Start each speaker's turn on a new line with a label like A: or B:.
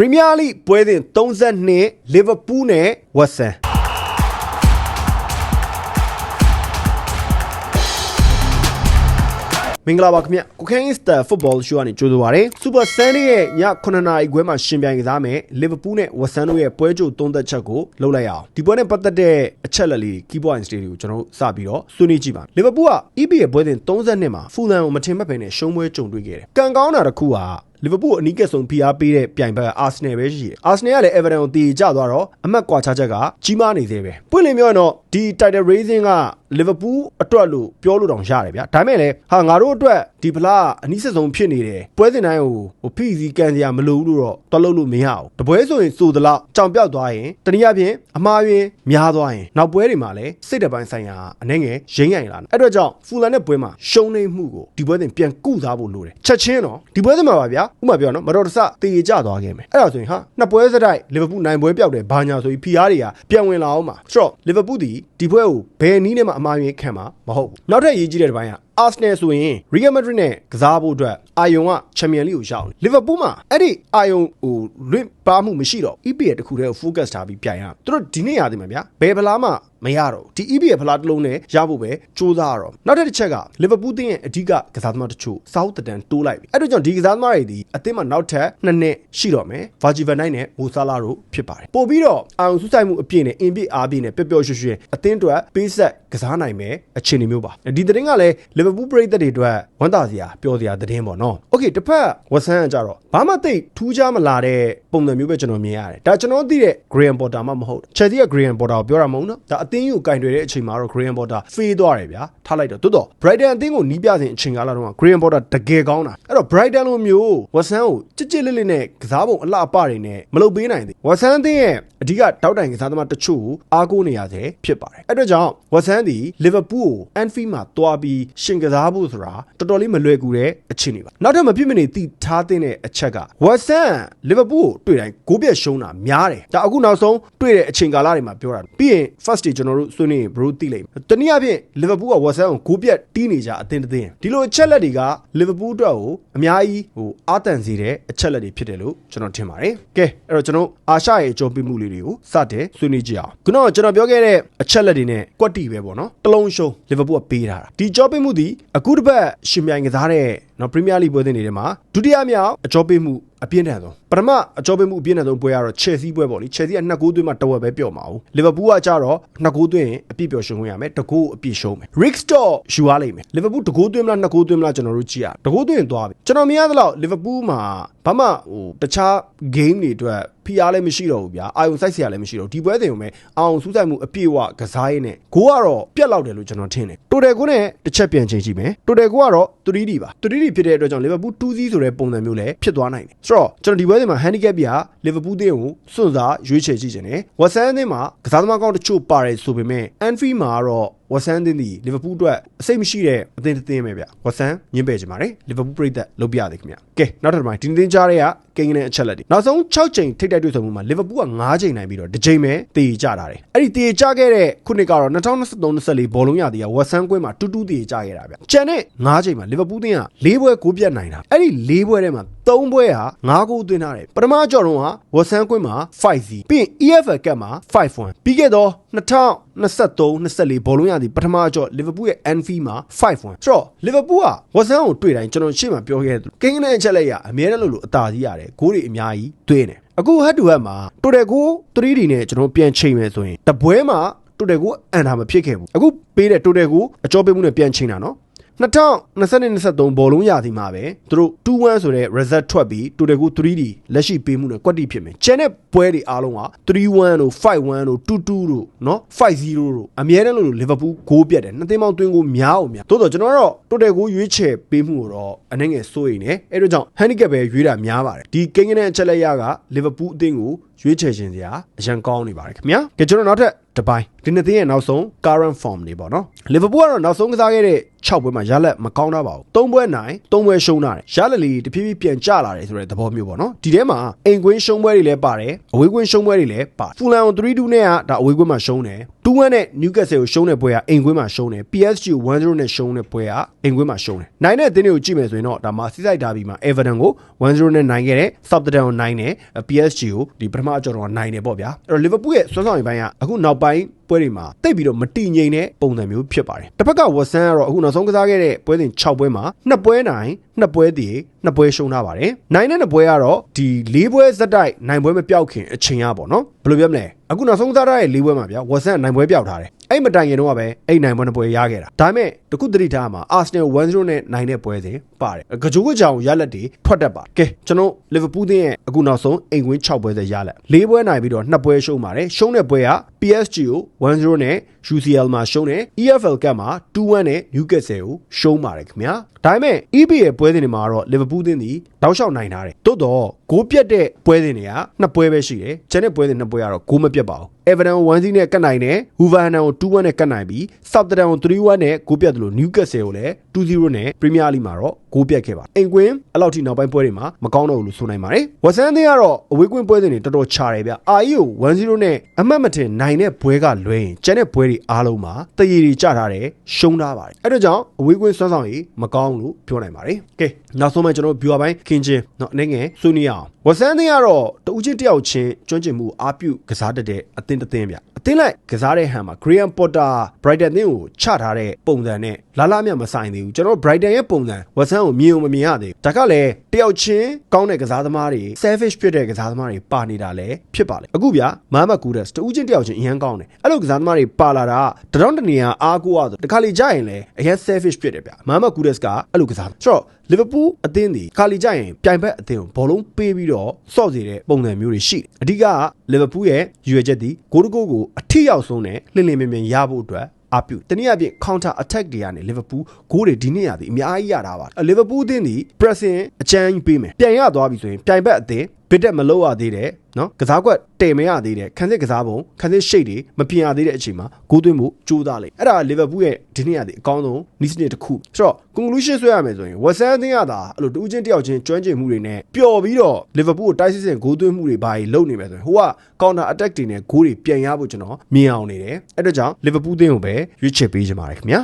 A: ပရီးမီးယားလိပွဲစဉ်32လီဗာပူးနဲ့ဝက်ဆန်မင်္ဂလာပါခင်ဗျကိုခိုင်းစတာဖုတ်ဘောရှိုးကနေကြိုးဆိုပါရစေစူပါဆန်ဒေးရဲ့ည9နာရီခွဲမှာရှင်ပြိုင်ကစားမယ်လီဗာပူးနဲ့ဝက်ဆန်တို့ရဲ့ပွဲကြိုသုံးသက်ချက်ကိုလုပ်လိုက်ရအောင်ဒီပွဲနဲ့ပတ်သက်တဲ့အချက်လက်လေး key points တွေကိုကျွန်တော်တို့စပြီးတော့ဆွေးနွေးကြည့်ပါလီဗာပူးက EP ရဲ့ပွဲစဉ်32မှာဖူလန်ကိုမထင်မှတ်ဘဲနဲ့ရှုံးပွဲကြုံတွေ့ခဲ့တယ်ကံကောင်းတာတစ်ခုက လီဗာပူးအနီးကပ်ဆုံးဖိအားပေးတဲ့ပြိုင်ဘက်ကအာဆင်နယ်ပဲရှိတယ်။အာဆင်နယ်ကလည်း Everton ကိုတီကျသွားတော့အမတ်ကွာခြားချက်ကကြီးမားနေသေးပဲ။ပွင့်လင်းပြောရင်တော့ဒီ title raising ကလီဗာပူးအတွက်လို့ပြောလို့တောင်ရတယ်ဗျာ။ဒါပေမဲ့လည်းဟာငါတို့အတွက်ဒီဖလားအနီးဆက်ဆုံးဖြစ်နေတယ်။ပွဲစဉ်တိုင်းကိုဟိုဖိစီကန်စရာမလိုဘူးလို့တော့တော်လို့လို့မရဘူး။တပွဲဆိုရင်စိုးသလောက်ကြောင်ပြောက်သွားရင်တနည်းအားဖြင့်အမှားယွင်းများသွားရင်နောက်ပွဲတွေမှာလည်းစိတ်တပိုင်းဆိုင်ရာအနေငယ်ရင်းရိုင်လာတယ်။အဲ့တော့ကြောင့်ဖူလန်တဲ့ပွဲမှာရှုံးနေမှုကိုဒီပွဲစဉ်ပြန်ကုစားဖို့လိုတယ်။ချက်ချင်းတော့ဒီပွဲစဉ်မှာပါဗျာ။ဥပမာပြောနော်မတော်တဆတေကျသွားခဲ့မယ်။အဲ့ဒါဆိုရင်ဟာနှစ်ပွဲစတိုက်လီဗာပူးနိုင်ပွဲပြောက်တယ်ဘာညာဆိုပြီး PR တွေကပြန်ဝင်လာအောင်မှာ။ဆိုတော့လီဗာပူးဒီဒီပွဲကိုဘယ်နည်းနဲ့မှအမှားယွင်းခံမှာမဟုတ်ဘူး။နောက်ထပ်ရေးကြီးတဲ့တစ်ပိုင်းက အာဆနယ်ဆိုရင် Real Madrid နဲ့ကစားဖို့အတွက်အာယုံကချန်ပီယံလိကိုရောက်နေလီဗာပူးမှာအဲ့ဒီအာယုံဟိုလွင့်ပါမှုမရှိတော့ EPL တခုတည်းကို focus ထားပြီးပြိုင်ရအောင်သူတို့ဒီနေ့ရသည်မှာဗျာဘယ်ဗလားမှမရတော့ဒီ EPL ဖလားတစ်လုံးနဲ့ရဖို့ပဲစူးစမ်းရတော့နောက်တစ်တစ်ချက်ကလီဗာပူးတင်းရဲ့အဓိကကစားသမားတချို့စောက်တန်တိုးလိုက်ပြီအဲ့တို့ကြောင့်ဒီကစားသမားတွေဒီအသင်းမှာနောက်ထပ်နှစ်နှစ်ရှိတော့မယ်ဗာဂျီဗန်နိုင်နဲ့မိုဆာလာတို့ဖြစ်ပါတယ်ပို့ပြီးတော့အာယုံဆူဆိုင်မှုအပြည့်နဲ့အင်ပြည့်အားပြည့်နဲ့ပျော့ပျော့ရွှွှွှွအသင်းအတွက်ပေးဆက်ကစားနိုင်မယ်အခြေအနေမျိုးပါဒီသတင်းကလည်းလီဗာလိုပူးပရိသတ်တွေအတွက်ဝမ်းသာစရာပျော်စရာသတင်းပေါ့နော်။ Okay တစ်ဖက်ဝဆန်းကကြတော့ဘာမှသိပ်ထူးခြားမလာတဲ့ပုံစံမျိုးပဲကျွန်တော်မြင်ရတယ်ဒါကျွန်တော်သိတဲ့ Graham Potter မှမဟုတ်ချက်စီက Graham Potter ကိုပြောတာမဟုတ်နော်ဒါအသင်းကိုကင်တွယ်တဲ့အချိန်မှာတော့ Graham Potter ဖေးသွားတယ်ဗျာထားလိုက်တော့တိုးတော့ Brighton အသင်းကိုနီးပြစဉ်အချိန်ကာလတုန်းက Graham Potter တကယ်ကောင်းတာအဲ့တော့ Brighton လိုမျိုးဝက်ဆန်ကိုကြစ်ကြစ်လေးလေးနဲ့ကစားပုံအလှအပတွေနဲ့မလုပ်ပေးနိုင်သေးဝက်ဆန်အသင်းရဲ့အဓိကတောက်တိုင်ကစားသမားတချို့ကိုအားကိုးနေရသေးဖြစ်ပါတယ်အဲ့တော့ကြောင့်ဝက်ဆန်ဒီ Liverpool ကို Anfield မှာတွားပြီးရှင်ကစားဖို့ဆိုတာတော်တော်လေးမလွယ်ကူတဲ့အခြေအနေပါနောက်ထပ်မဖြစ်မနေတည်ထားတဲ့အချက်ကဝက်ဆန် Liverpool ကိုတွေ့တိုင်းဂိုးပြက်ရှုံးတာများတယ်ဒါအခုနောက်ဆုံးတွေ့တဲ့အချိန်ကာလတွေမှာပြောတာပြီးရင် first day ကျွန်တော်တို့ဆွေးနွေးဘရိုသိလိမ့်မယ်တနည်းအားဖြင့် Liverpool ကဝက်ဆန်ကိုဂိုးပြက်တီးနေကြအသင်းတစ်သင်းဒီလိုအချက်လက်တွေက Liverpool အတွက်ကိုအများကြီးဟိုအားတန်စေတဲ့အချက်လက်တွေဖြစ်တယ်လို့ကျွန်တော်ထင်ပါတယ်ကဲအဲ့တော့ကျွန်တော်အာရှရဲ့အကျုံးပြမှုလေးတွေကိုစတဲ့ဆွေးနွေးကြအောင်ခုနကကျွန်တော်ပြောခဲ့တဲ့အချက်လက်တွေနဲ့ကွက်တီပဲပေါ့နော်တလုံးရှုံး Liverpool ကပေးထားတာဒီကြောပေးမှုဒီအခုတစ်ပတ်ရှင်ပြိုင်ကစားတဲ့ နော်ပရီးမီးယားလိပွဲစဉ်တွေထဲမှာဒုတိယမြောက်အကြောပေးမှုအပြင်းထန်ဆုံးပထမအကြောပေးမှုအပြင်းထန်ဆုံးပွဲကတော့ Chelsea ပွဲပေါ့လေ Chelsea ကနှစ်ဂိုးသွင်းမှတဝက်ပဲပျော့မှာဘူးလီဗာပူးကကြတော့နှစ်ဂိုးသွင်းရင်အပြည့်ပျော်ရှုံးခွင့်ရမယ်တဂိုးအပြည့်ရှုံးမယ် Rickstall ယူရလိမ့်မယ်လီဗာပူးတဂိုးသွင်းမလားနှစ်ဂိုးသွင်းမလားကျွန်တော်တို့ကြည့်ရတဂိုးသွင်းရင်သွားပြီကျွန်တော်မြင်ရသလောက်လီဗာပူးမှာဘာမှဟိုတခြား game တွေအတွက်ဖိအားလည်းမရှိတော့ဘူးဗျာအာယုံစိုက်စရာလည်းမရှိတော့ဒီပွဲစဉ်ုံပဲအောင်စူးစိုက်မှုအပြည့်အဝကစားရင်းနဲ့ဂိုးကတော့ပြက်လောက်တယ်လို့ကျွန်တော်ထင်တယ်တိုတယ်ကိုနဲ့တစ်ချက်ပြန်ချိန်ကြည့်မယ်တိုတယ်ကိုကတော့ 3D ပါ 3D ဖြစ်တဲ့အတွက်ကြောင့်လီဗာပူး2-0ဆိုတဲ့ပုံစံမျိုးလည်းဖြစ်သွားနိုင်တယ်ဆိုတော့ကျွန်တော်ဒီပွဲစဉ်မှာ handicap ပြလီဗာပူးတင်းကိုစွန့်စားရွေးချယ်ကြည့်ခြင်းနဲ့ဝက်ဆန်အသင်းမှာကစားသမားကောင်းတချို့ပါတယ်ဆိုပေမဲ့ Anfield မှာကတော့ ဝက်ဆန်တင်းဒီလီဗာပူးအတွက်အစိတ်မရှိတဲ့အသင်းတစ်သင်းပဲဗျဝက်ဆန်ညှင်းပယ်ကြပါတယ်လီဗာပူးပြည်သက်လုပ်ပြရသေးခင်ဗျကဲနောက်တစ်ခါဒီနေ့ကြားတဲ့ကကိန်းနဲ့အချက်လက်တွေနောက်ဆုံး6ချိန်ထိပ်တိုက်တွေ့ဆုံမှုမှာလီဗာပူးက9ချိန်နိုင်ပြီးတော့တစ်ချိန်ပဲတည်ကြတာတယ်အဲ့ဒီတည်ကြခဲ့တဲ့ခုနှစ်ကတော့2023-24ဘောလုံးရသည်ကဝက်ဆန်ကွင်းမှာတူးတူးတည်ကြခဲ့တာဗျကျန်တဲ့9ချိန်မှာလီဗာပူးတင်းက၄ပွဲကိုပြတ်နိုင်တာအဲ့ဒီ၄ပွဲထဲမှာ ၃ပွဲဟာ9ဂိုးသွင်းထားတယ်ပထမကြော်တော့ကဝက်ဆန်ကွင်းမှာ5-0ပြီးရင် EFL ကပ်မှာ5-1ပြီးခဲ့တော့2023 24ဘောလုံးရသည်ပထမကြော်လီဗာပူးရဲ့ Anfield မှာ5-1ဆိုတော့လီဗာပူးကဝက်ဆန်ကိုတွေ့တိုင်းကျွန်တော်ရှေ့မှာပြောခဲ့တဲ့ကိန်းကနေအချက်လက်ရအများနဲ့လို့လို့အသာစီးရတယ်ဂိုးတွေအများကြီးသွင်းတယ်အခု head to head မှာတိုတယ်ကို 3D နဲ့ကျွန်တော်ပြန်ချိန်မယ်ဆိုရင်တပွဲမှာတိုတယ်ကိုအန်တာမဖြစ်ခဲ့ဘူးအခုပေးတဲ့တိုတယ်ကိုအကြောပေးမှုနဲ့ပြန်ချိန်တာနော် 2022-23ဘောလုံးရာသီမှာပဲသူတို့2-1ဆိုတဲ့ result ထွက်ပြီးတိုတယ်ကို 3D လက်ရှိပေးမှုနဲ့ကွက်တိဖြစ်မယ်။ကျန်တဲ့ပွဲတွေအားလုံးက3-1တို့5-1တို့2-2တို့နော်5-0တို့အမြဲတမ်းလို့လီဗာပူးဂိုးပြတ်တယ်။နှစ်သင်းပေါင်းသွင်းကိုများအောင်များ။သို့တော့ကျွန်တော်ကတော့တိုတယ်ကိုရွေးချယ်ပေးမှုတော့အနှဲငယ်စိုးရိမ်နေ။အဲ့တော့ကြောင့် handicap ပဲရွေးတာများပါတယ်။ဒီကိန်းကနဲ့အချက်လက်ရကလီဗာပူးအသင်းကိုရွေးချယ်ခြင်းစရာအရန်ကောင်းနေပါတယ်ခင်ဗျာ။ကြကျွန်တော်နောက်ထပ်တစ်ပိုင်းဒီနှစ်သင်းရဲ့နောက်ဆုံး current form တွေပေါ့နော်လီဗာပူးကတော့နောက်ဆုံးကစားခဲ့တဲ့6ပွဲမှာရလက်မကောင်းတော့ပါဘူး3ပွဲနိုင်3ပွဲရှုံးတာတယ်ရလက်လေးတဖြည်းဖြည်းပြန်ကျလာတယ်ဆိုတဲ့သဘောမျိုးပေါ့နော်ဒီထဲမှာအိမ်ကွင်းရှုံးပွဲတွေလည်းပါတယ်အဝေးကွင်းရှုံးပွဲတွေလည်းပါဖူလန်ကို3-2နဲ့ကဒါအဝေးကွင်းမှာရှုံးတယ်2-1နဲ့ Newcastle ကိုရှုံးတဲ့ပွဲကအိမ်ကွင်းမှာရှုံးတယ် PSG ကို1-0နဲ့ရှုံးတဲ့ပွဲကအိမ်ကွင်းမှာရှုံးတယ်နိုင်တဲ့အသင်းတွေကိုကြည့်မယ်ဆိုရင်တော့ဒါမှစီးစိုက်ဒါဘီမှာ Everton ကို1-0နဲ့နိုင်ခဲ့တယ် Southampton ကိုနိုင်တယ် PSG ကိုဒီပထမအကြော်တော့နိုင်တယ်ပေါ့ဗျာအဲ့တော့ Liverpool ရဲ့စွမ်းဆောင်ရည်ပိုင်းကအခုနောက်ပိုင်း ပွဲတွေမှာတိတ်ပြီးတော့မတိငိမ်တဲ့ပုံစံမျိုးဖြစ်ပါတယ်တစ်ဖက်ကဝက်ဆန်ကတော့အခုနောက်ဆုံးကစားခဲ့တဲ့ပွဲစဉ်6ပွဲမှာ2ပွဲနိုင်2ပွဲတည်2ပွဲရှုံးထားပါတယ်နိုင်တဲ့2ပွဲကတော့ဒီ၄ပွဲဇက်တိုက်နိုင်ပွဲမပြောက်ခင်အချိန်ရပါတော့ဘယ်လိုပြောမလဲအခုနောက်ဆုံးကစားထားတဲ့၄ပွဲမှာဗျာဝက်ဆန်နိုင်ပွဲပြောက်ထားတယ် အဲ့မတိုင်ခင်တော့ပဲအဲ့နိုင်ပွဲနှစ်ပွဲရခဲ့တာဒါပေမဲ့တခုတတိထားမှာ Arsenal 1-0နဲ့နိုင်တဲ့ပွဲစဉ်ပါတယ်ကြိုးကကြောင်ရလက်တွေထွက်တတ်ပါကဲကျွန်တော် Liverpool တင်းရဲ့အခုနောက်ဆုံးအိမ်ကွင်း6ပွဲစဉ်ရလက်၄ပွဲနိုင်ပြီးတော့2ပွဲရှုံးပါတယ်ရှုံးတဲ့ပွဲက PSG ကို1-0နဲ့ UCL မှာရှုံးတယ် EFL Cup မှာ2-1နဲ့ Newcastle ကိုရှုံးပါတယ်ခင်ဗျာဒါပေမဲ့ EPL ရဲ့ပွဲစဉ်တွေမှာတော့ Liverpool တင်းဒီ တောက်လျှောက်နိုင်ထားတယ်တိုးတော့ဂိုးပြတ်တဲ့ပွဲစဉ်တွေကနှစ်ပွဲပဲရှိတယ်ကျန်တဲ့ပွဲစဉ်နှစ်ပွဲကတော့ဂိုးမပြတ်ပါဘူး Everton ကို1-0နဲ့ကတ်နိုင်တယ် Wolverhampton ကို2-1နဲ့ကတ်နိုင်ပြီး Southampton ကို3-1နဲ့ဂိုးပြတ်တယ်လို့ Newcastle ကိုလည်း2-0နဲ့ Premier League မှာတော့ဂိုးပြတ်ခဲ့ပါအင်ကွင်းအဲ့လောက်ထိနောက်ပိုင်းပွဲတွေမှာမကောင်းတော့ဘူးလို့ဆိုနိုင်ပါတယ်ဝက်ဆန်သင်းကတော့အဝေးကွင်းပွဲစဉ်တွေတော်တော်ချတယ်ဗျအာအီကို1-0နဲ့အမှတ်မတင်နိုင်တဲ့ပွဲကလွဲရင်ကျန်တဲ့ပွဲတွေအားလုံးမှာတရေတွေကျထားတယ်ရှုံးထားပါတယ်အဲ့ဒါကြောင့်အဝေးကွင်းစွမ်းဆောင်ရည်မကောင်းလို့ပြောနိုင်ပါတယ်ကဲနောက်ဆုံးမှကျွန်တော်တို့ viewer ပိုင်းခင်းချင်းเนาะအနေငယ်ဆွေးနွေးအောင်ဝက်ဆန်သင်းကတော့တဦးချင်းတယောက်ချင်းကျွမ်းကျင်မှုအားပြုကစားတတ်တဲ့အသင်းတစ်သင်းဗျအသင်းလိုက်ကစားတဲ့ဟန်မှာ Graham Potter Brighton သင်းကိုချထားတဲ့ပုံစံနဲ့လာလာမြမဆိုင်သေးဘူးကျွန်တော် Brighton ရဲ့ပုံစံဝက်ဆန်ကိုမြင်အောင်မမြင်ရသေးဘူးဒါကလည်းတယောက်ချင်းကောင်းတဲ့ကစားသမားတွေ selfish ဖြစ်တဲ့ကစားသမားတွေပါနေတာလည်းဖြစ်ပါလေအခုဗျာမဟမတ်ကူဒက်တဦးချင်းတယောက်ချင်းအရန်ကောင်းတယ်အဲ့လိုကစားသမားတွေပါလာတာတရောင်းတနေရအားကိုးရဆိုတခါလေကြာရင်လည်းအရန် selfish ဖြစ်တယ်ဗျာမဟမတ်ကူဒက်ကအဲ့လိုကစားဆိုတော့ လီဗာပူးအသင်းဒီခါလီကြရင်ပြိုင်ဘက်အသင်းကိုဘောလုံးပေးပြီးတော့စော့စေတဲ့ပုံစံမျိုးတွေရှိတယ်အဓိကလီဗာပူးရဲ့ရွေချက်ဒီဂိုးတကိုးကိုအထိရောက်ဆုံးနဲ့လင်းလင်းမြင်မြင်ရဖို့အတွက်အပြုတနည်းအားဖြင့် counter attack တွေကနေ Liverpool ဂိုးတွေဒီနေ့ရသည်အများကြီးရတာပါ Liverpool အသင်းဒီ pressing အချမ်းကြီးပေးမယ်ပြန်ရသွားပြီဆိုရင်ပြိုင်ဘက်အသင်း ဘစ်တက်မလို့ရသေးတယ်နော်ကစားကွက်တည်မရသေးတယ်ခန်းစစ်ကစားပုံခန်းစစ်ရှိတ်တွေမပြင်ရသေးတဲ့အချိန်မှာဂိုးသွင်းဖို့ကြိုးစားလိုက်အဲ့ဒါလီဗာပူးရဲ့ဒီနေ့ရသည်အကောင်းဆုံးနီးစနစ်တစ်ခုဆိုတော့ conclusion ဆွဲရမယ်ဆိုရင်ဝက်ဆန်အသင်းရတာအဲ့လိုတူးချင်းတယောက်ချင်းကျွမ်းကျင်မှုတွေနဲ့ပျော်ပြီးတော့လီဗာပူးကိုတိုက်စစ်စစ်ဂိုးသွင်းမှုတွေဘာကြီးလုပ်နေမယ်ဆိုရင်ဟိုက counter attack တွေနဲ့ဂိုးတွေပြန်ရဖို့ကျွန်တော်မြင်အောင်နေတယ်အဲ့ဒါကြောင့်လီဗာပူးအသင်းကိုပဲရွေးချယ်ပေးချင်ပါတယ်ခင်ဗျာ